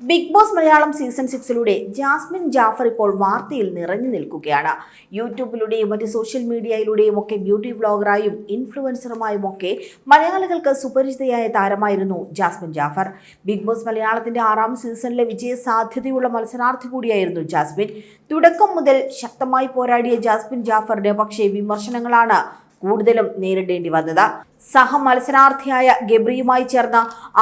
Big boss Malayalam season സിക്സിലൂടെ ജാസ്മിൻ ജാഫർ ഇപ്പോൾ വാർത്തയിൽ നിറഞ്ഞു നിൽക്കുകയാണ്. യൂട്യൂബിലൂടെയും മറ്റ് സോഷ്യൽ മീഡിയയിലൂടെയും ഒക്കെ ബ്യൂട്ടി വ്ളോഗറായും ഇൻഫ്ലുവൻസറുമായും ഒക്കെ മലയാളികൾക്ക് സുപരിചിതയായ താരമായിരുന്നു ജാസ്മിൻ ജാഫർ. ബിഗ് ബോസ് മലയാളത്തിന്റെ ആറാം സീസണിലെ വിജയ സാധ്യതയുള്ള മത്സരാർത്ഥി കൂടിയായിരുന്നു ജാസ്മിൻ. തുടക്കം മുതൽ ശക്തമായി പോരാടിയ ജാസ്മിൻ ജാഫറിന് പക്ഷേ വിമർശനങ്ങളാണ് കൂടുതലും നേരിടേണ്ടി വന്നത്. സഹ മത്സരാർത്ഥിയായ ഗബ്രിയുമായി ചേർന്ന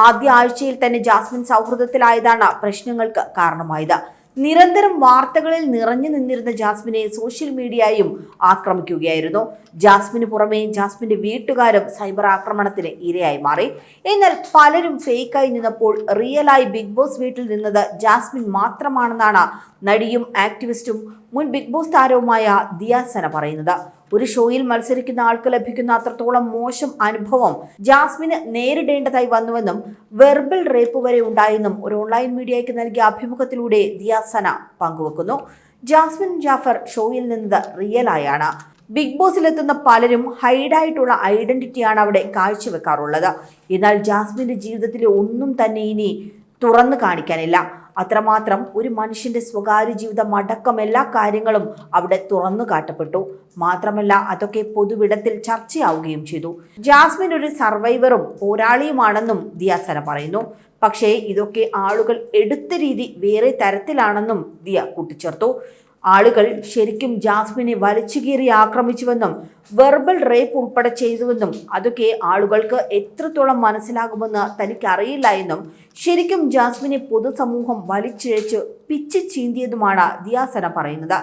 ആദ്യ ആഴ്ചയിൽ തന്നെ ജാസ്മിൻ സൗഹൃദത്തിലായതാണ് പ്രശ്നങ്ങൾക്ക് കാരണമായത്. നിരന്തരം വാർത്തകളിൽ നിറഞ്ഞു നിന്നിരുന്ന ജാസ്മിനെ സോഷ്യൽ മീഡിയയും ആക്രമിക്കുകയായിരുന്നു. ജാസ്മിന് പുറമെ ജാസ്മിന്റെ വീട്ടുകാരും സൈബർ ആക്രമണത്തിന് ഇരയായി മാറി. എന്നാൽ പലരും ഫേക്കായി നിന്നപ്പോൾ റിയലായി ബിഗ് ബോസ് വീട്ടിൽ നിന്നത് ജാസ്മിൻ മാത്രമാണെന്നാണ് നടിയും ആക്ടിവിസ്റ്റും മുൻ ബിഗ് ബോസ് താരവുമായ ദിയാസന പറയുന്നത്. ഒരു ഷോയിൽ മത്സരിക്കുന്ന ആൾക്ക് ലഭിക്കുന്ന അത്രത്തോളം മോശം അനുഭവം ജാസ്മിന് നേരിടേണ്ടതായി വന്നുവെന്നും വെർബൽ റേപ്പ് വരെ ഉണ്ടായെന്നും ഒരു ഓൺലൈൻ മീഡിയയ്ക്ക് നൽകിയ അഭിമുഖത്തിലൂടെ ദിയാസന പങ്കുവെക്കുന്നു. ജാസ്മിൻ ജാഫർ ഷോയിൽ നിന്നത് റിയലായാണ് ബിഗ് ബോസിലെത്തുന്ന പലരും ഹൈഡായിട്ടുള്ള ഐഡന്റിറ്റിയാണ് അവിടെ കാഴ്ചവെക്കാറുള്ളത്. എന്നാൽ ജാസ്മിന്റെ ജീവിതത്തിലെ ഒന്നും തന്നെ ഇനി തുറന്നു കാണിക്കാനില്ല. അത്രമാത്രം ഒരു മനുഷ്യന്റെ സ്വകാര്യ ജീവിതം അടക്കം എല്ലാ കാര്യങ്ങളും അവിടെ തുറന്നു കാട്ടപ്പെട്ടു. മാത്രമല്ല അതൊക്കെ പൊതുവിടത്തിൽ ചർച്ചയാവുകയും ചെയ്തു. ജാസ്മിൻ ഒരു സർവൈവറും പോരാളിയുമാണെന്നും ദിയാസന പറയുന്നു. പക്ഷേ ഇതൊക്കെ ആളുകൾ എടുത്ത രീതി വേറെ തരത്തിലാണെന്നും ദിയ കൂട്ടിച്ചേർത്തു. ആളുകൾ ശരിക്കും ജാസ്മിനെ വലിച്ചു കീറി ആക്രമിച്ചുവെന്നും വെർബൽ റേപ്പ് ഉൾപ്പെടെ ചെയ്തുവെന്നും അതൊക്കെ ആളുകൾക്ക് എത്രത്തോളം മനസ്സിലാകുമെന്ന് തനിക്കറിയില്ല എന്നും ശരിക്കും ജാസ്മിനെ പൊതുസമൂഹം വലിച്ചിഴച്ച് പിച്ച് ചീന്തിയതുമാണ് ദിയാസന പറയുന്നത്.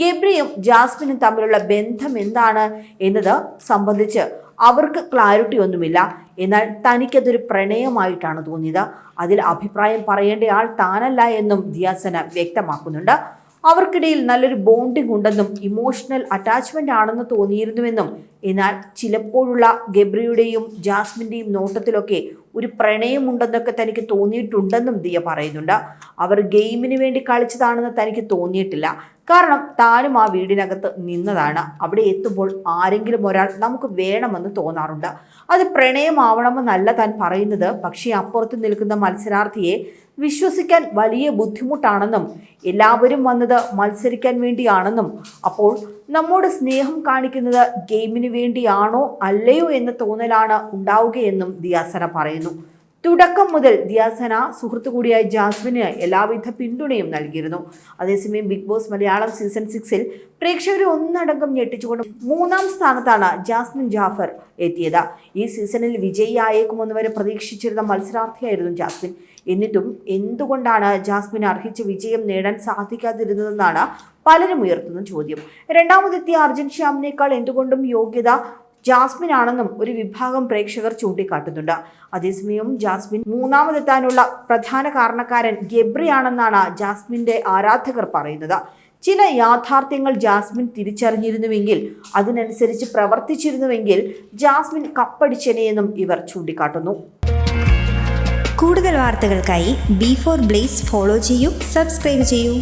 ഗബ്രിയും ജാസ്മിനും തമ്മിലുള്ള ബന്ധം എന്താണ് എന്നത് സംബന്ധിച്ച് അവർക്ക് ക്ലാരിറ്റി ഒന്നുമില്ല. എന്നാൽ തനിക്കതൊരു പ്രണയമായിട്ടാണ് തോന്നിയത്. അതിൽ അഭിപ്രായം പറയേണ്ട ആൾ താനല്ല എന്നും ദിയാസന വ്യക്തമാക്കുന്നുണ്ട്. അവർക്കിടയിൽ നല്ലൊരു ബോണ്ടിംഗ് ഉണ്ടെന്നും ഇമോഷണൽ അറ്റാച്ച്മെന്റ് ആണെന്ന് തോന്നിയിരുന്നുവെന്നും. എന്നാൽ ചിലപ്പോഴുള്ള ഗബ്രിയുടെയും ജാസ്മിന്റെയും നോട്ടത്തിലൊക്കെ ഒരു പ്രണയമുണ്ടെന്നൊക്കെ തനിക്ക് തോന്നിയിട്ടുണ്ടെന്നും ദിയ പറയുന്നുണ്ട്. അവർ ഗെയിമിന് വേണ്ടി കളിച്ചതാണെന്ന് തനിക്ക് തോന്നിയിട്ടില്ല. കാരണം താനും ആ വീടിനകത്ത് നിന്നതാണ്. അവിടെ എത്തുമ്പോൾ ആരെങ്കിലും ഒരാൾ നമുക്ക് വേണമെന്ന് തോന്നാറുണ്ട്. അത് പ്രണയമാവണമെന്നല്ല താൻ പറയുന്നത്. പക്ഷേ അപ്പുറത്ത് നിൽക്കുന്ന മത്സരാർത്ഥിയെ വിശ്വസിക്കാൻ വലിയ ബുദ്ധിമുട്ടാണെന്നും എല്ലാവരും വന്നത് മത്സരിക്കാൻ വേണ്ടിയാണെന്നും അപ്പോൾ നമ്മോട് സ്നേഹം കാണിക്കുന്നത് ഗെയിമിന് വേണ്ടിയാണോ അല്ലയോ എന്ന തോന്നലാണ് ഉണ്ടാവുകയെന്നും ദിയാസന പറയുന്നു. തുടക്കം മുതൽ ദിയാസന സുഹൃത്തു കൂടിയായ ജാസ്മിന് എല്ലാവിധ പിന്തുണയും നൽകിയിരുന്നു. അതേസമയം ബിഗ് ബോസ് മലയാളം സീസൺ സിക്സിൽ പ്രേക്ഷകരെ ഒന്നടങ്കം ഞെട്ടിച്ചുകൊണ്ട് മൂന്നാം സ്ഥാനത്താണ് ജാസ്മിൻ ജാഫർ എത്തിയത്. ഈ സീസണിൽ വിജയിയായേക്കുമെന്ന് വരെ പ്രതീക്ഷിച്ചിരുന്ന മത്സരാർത്ഥിയായിരുന്നു ജാസ്മിൻ. എന്നിട്ടും എന്തുകൊണ്ടാണ് ജാസ്മിൻ അർഹിച്ച വിജയം നേടാൻ സാധിക്കാതിരുന്നതെന്നാണ് പലരും ഉയർത്തുന്ന ചോദ്യം. രണ്ടാമതെത്തിയ അർജുൻ ശ്യാമിനേക്കാൾ എന്തുകൊണ്ടും യോഗ്യത ജാസ്മിൻ ആണെന്നും ഒരു വിഭാഗം പ്രേക്ഷകർ ചൂണ്ടിക്കാട്ടുന്നുണ്ട്. അതേസമയം ജാസ്മിൻ മൂന്നാമതെത്താനുള്ള പ്രധാന കാരണക്കാരൻ ഗബ്രിയാണെന്നാണ് ജാസ്മിന്റെ ആരാധകർ പറയുന്നത്. ചില യാഥാർത്ഥ്യങ്ങൾ ജാസ്മിൻ തിരിച്ചറിഞ്ഞിരുന്നുവെങ്കിൽ അതിനനുസരിച്ച് പ്രവർത്തിച്ചിരുന്നുവെങ്കിൽ ജാസ്മിൻ കപ്പടിച്ചനെയെന്നും ഇവർ ചൂണ്ടിക്കാട്ടുന്നു. കൂടുതൽ വാർത്തകൾക്കായി ബി ഫോർ ബ്ലേസ് ഫോളോ ചെയ്യൂ സബ്സ്ക്രൈബ് ചെയ്യൂ.